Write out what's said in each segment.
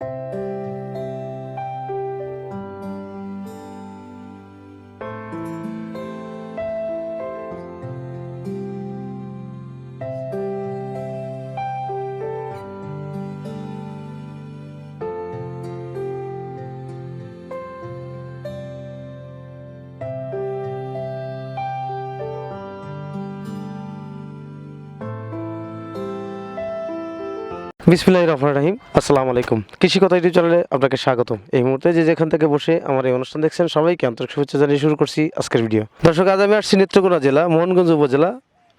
Música বিসমিল্লাহ রহমান রাহিম। আসসালামু আলাইকুম। কৃষি কথা ইউটিউব চ্যানেলে আপনাকে স্বাগতম। এই মুহূর্তে যে যেখান থেকে বসে আমার এই অনুষ্ঠান দেখছেন, সবাইকে আন্তরিক শুভেচ্ছা জানিয়ে শুরু করছি আজকের ভিডিও। দর্শক, আজ আমি আসছি নেত্রকোনা জেলা, মোহনগঞ্জ উপজেলা,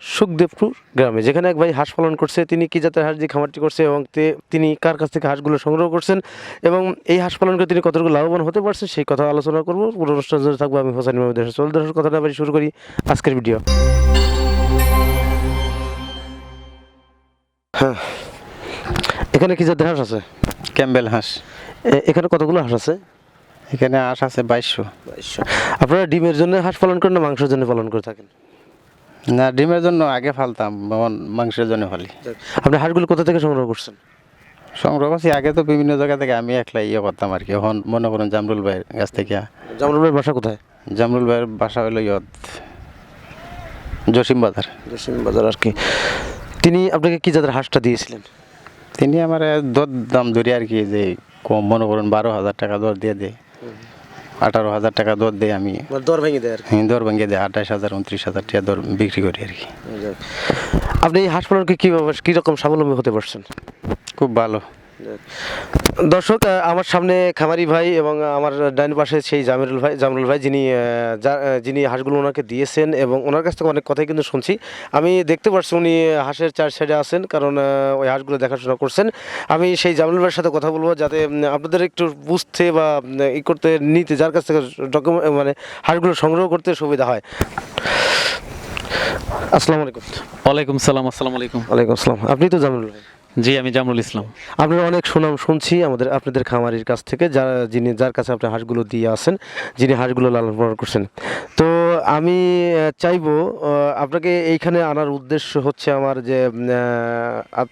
সুখদেবপুর গ্রামে, যেখানে এক ভাই হাঁস পালন করছে। তিনি কি জাতের হাঁস দিয়ে খামারটি করছে এবং তিনি কার কাছ থেকে হাঁসগুলো সংগ্রহ করছেন এবং এই হাঁস পালন করে তিনি কতটুকু লাভবান হতে পারছেন সেই কথা আলোচনা করব। পুরো অনুষ্ঠান জুড়ে থাকব আমি হোসেন মাহমুদ চল দর্শক, কথাটা বাড়ি শুরু করি আজকের ভিডিও। হ্যাঁ এখানে কি জাতের হাঁস আছে? ক্যাম্বেল হাঁস। এখানে কতগুলো হাঁস আছে? এখানে হাঁস আছে বাইশশো। বাইশশো। আপনারা ডিমের জন্য হাঁস পালন করেন না মাংসের জন্য পালন করে থাকেন? না ডিমের জন্য আগে ফালতাম মাংসের জন্য ফালি আপনি হাঁসগুলো কোথা থেকে সংগ্রহ করছেন? সংগ্রহ করছি আগে তো বিভিন্ন জায়গা থেকে আমি একলা ইয়ে করতাম আর কি। এখন মনে করেন জামরুল ভাইয়ের কাছ থেকে। জামরুল ভাইয়ের বাসা কোথায়? জামরুল ভাইয়ের বাসা হলো ইয়ত জসিম বাজার জসিম বাজার আর কি। তিনি আপনাকে কি জাতের হাঁসটা দিয়েছিলেন? তিনি আমার দর দাম ধরে আর কি যে কম মনে করুন বারো হাজার টাকা দর দিয়ে দেয়। আঠারো হাজার টাকা দর দেয় আমি। দর ভেঙে দেয় হ্যাঁ কি। দর ভেঙে দেয় আঠাশ হাজার উনত্রিশ হাজার টাকা দর বিক্রি করি আর কি। আপনি এই হাসপাতালকে পালনকে কীভাবে কীরকম স্বাবলম্বী হতে পারছেন? খুব ভালো। দর্শক আমার সামনে খামারি ভাই এবং আমার ডাইন পাশে সেই জামিরুল ভাই জামিরুল ভাই যিনি যিনি হাঁসগুলো ওনাকে দিয়েছেন এবং ওনার কাছ থেকে অনেক কথাই কিন্তু শুনছি। আমি দেখতে পাচ্ছি উনি হাঁসের চার সাইডে আছেন কারণ ওই হাঁসগুলো দেখাশোনা করছেন। আমি সেই জামিরুল ভাইয়ের সাথে কথা বলব যাতে আপনাদের একটু বুঝতে বা ই করতে নিতে যার কাছ থেকে ডকুমেন্ট মানে হাঁসগুলো সংগ্রহ করতে সুবিধা হয়। আসসালামু আলাইকুম। ওয়ালাইকুম সালাম আসসালামু আলাইকুম। ওয়ালাইকুম আসসালাম। আপনি তো জামিরুল ভাই। জি, আমি জামরুল ইসলাম। আপনার অনেক সুনাম শুনছি আমাদের, আপনাদের খামারির কাছ থেকে, যারা যিনি, যার কাছে আপনি হাঁসগুলো দিয়ে আসেন, যিনি হাঁসগুলো লালন পালন করছেন। তো আমি চাইব আপনাকে এইখানে আনার উদ্দেশ্য হচ্ছে আমার যে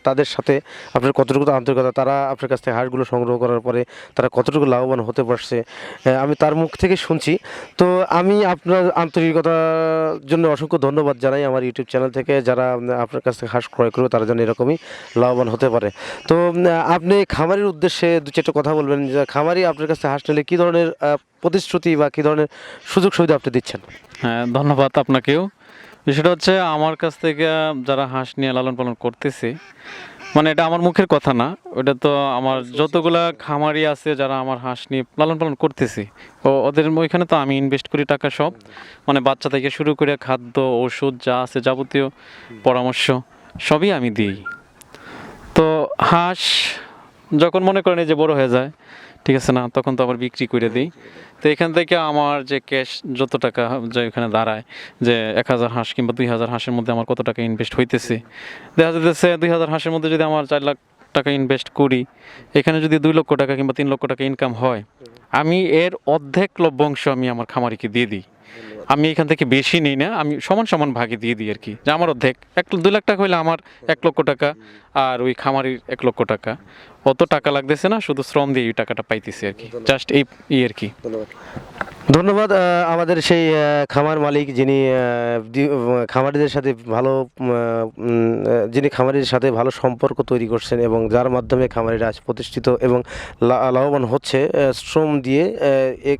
তাদের সাথে আপনার কতটুকু আন্তরিকতা, তারা আপনার কাছ থেকে হাঁসগুলো সংগ্রহ করার পরে তারা কতটুকু লাভবান হতে পারছে আমি তার মুখ থেকে শুনছি। তো আমি আপনার আন্তরিকতার জন্য অসংখ্য ধন্যবাদ জানাই আমার ইউটিউব চ্যানেল থেকে, যারা আপনার কাছ থেকে হাঁস ক্রয় করবে, তারা যেন এরকমই লাভবান হতে পারে। তো আপনি খামারির উদ্দেশ্যে দু চারটা কথা বলবেন, যে খামারি আপনার কাছে হাঁস নিলে কী ধরনের প্রতিশ্রুতি বা কী ধরনের সুযোগ সুবিধা আপনি দিচ্ছেন? হ্যাঁ ধন্যবাদ আপনাকেও। বিষয়টা হচ্ছে আমার কাছ থেকে যারা হাঁস নিয়ে লালন পালন করতেছে মানে এটা আমার মুখের কথা না, ওটা তো আমার যতগুলা খামারি আছে যারা আমার হাঁস নিয়ে লালন পালন করতেছি, ও ওদের ওইখানে তো আমি ইনভেস্ট করি টাকা সব মানে বাচ্চা থেকে শুরু করে খাদ্য, ওষুধ যা আছে যাবতীয় পরামর্শ সবই আমি দিই। তো হাঁস যখন মনে করেন যে বড় হয়ে যায় ঠিক আছে না? তখন তো আবার বিক্রি করে দিই। তো এখান থেকে আমার যে ক্যাশ যত টাকা যে এখানে দাঁড়ায়, যে এক হাজার হাঁস কিংবা দুই হাজার হাঁসের মধ্যে আমার কত টাকা ইনভেস্ট হইতেছে? দেখা যাচ্ছে দুই হাজার হাঁসের মধ্যে যদি আমার চার লাখ টাকা ইনভেস্ট করি, এখানে যদি দুই লক্ষ টাকা কিংবা তিন লক্ষ টাকা ইনকাম হয়, আমি এর অর্ধেক লভ্যাংশ আমি আমার খামারিকে দিয়ে দিই। আমি এখান থেকে বেশি নিই না আমি সমান সমান ভাগে দিয়ে দিই আর কি। যে আমার অর্ধেক। এক দু লাখ টাকা হইলে আমার এক লক্ষ টাকা আর ওই খামারির এক লক্ষ টাকা। অত টাকা লাগতেছে না শুধু শ্রম দিয়ে এই টাকাটা পাইতেছি আর কি। জাস্ট এই ই আর কি। ধন্যবাদ। আমাদের সেই খামার মালিক যিনি খামারিদের সাথে ভালো যিনি খামারিদের সাথে ভালো সম্পর্ক তৈরি করছেন এবং যার মাধ্যমে খামারিরা আজ প্রতিষ্ঠিত এবং লা- লাভবান হচ্ছে শ্রম দিয়ে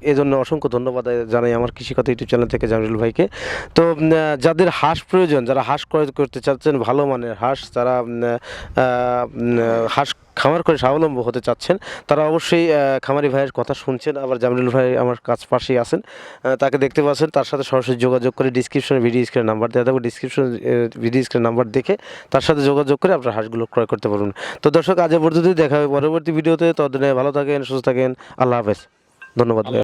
এজন্য অসংখ্য ধন্যবাদ জানাই আমার কৃষিকথা ইউটিউব চ্যানেল থেকে জামিরুল ভাইকে। তো যাদের হাঁস প্রয়োজন যারা হাঁস ক্রয় করতে চাচ্ছেন ভালো মানের হাঁস উম, হাঁস খামার করে স্বাবলম্ব হতে চাচ্ছেন তারা অবশ্যই খামারি ভাইয়ের কথা শুনছেন। আবার জামিলুল ভাই আমার কাছ পাশেই আছেন। তাকে দেখতে পাচ্ছেন তার সাথে সরাসরি যোগাযোগ করে ডিসক্রিপশনে ভিডিও স্ক্রিনের নাম্বার দেওয়া থাকবে। ডিসক্রিপশন ভিডিও স্ক্রিনের নাম্বার দেখে তার সাথে যোগাযোগ করে আপনার হাঁসগুলো ক্রয় করতে পারবেন তো দর্শক আজ পর্যন্তই। দেখা হবে পরবর্তী ভিডিওতে। ততদিনে ভালো থাকেন সুস্থ থাকেন। আল্লাহ হাফেজ। ধন্যবাদ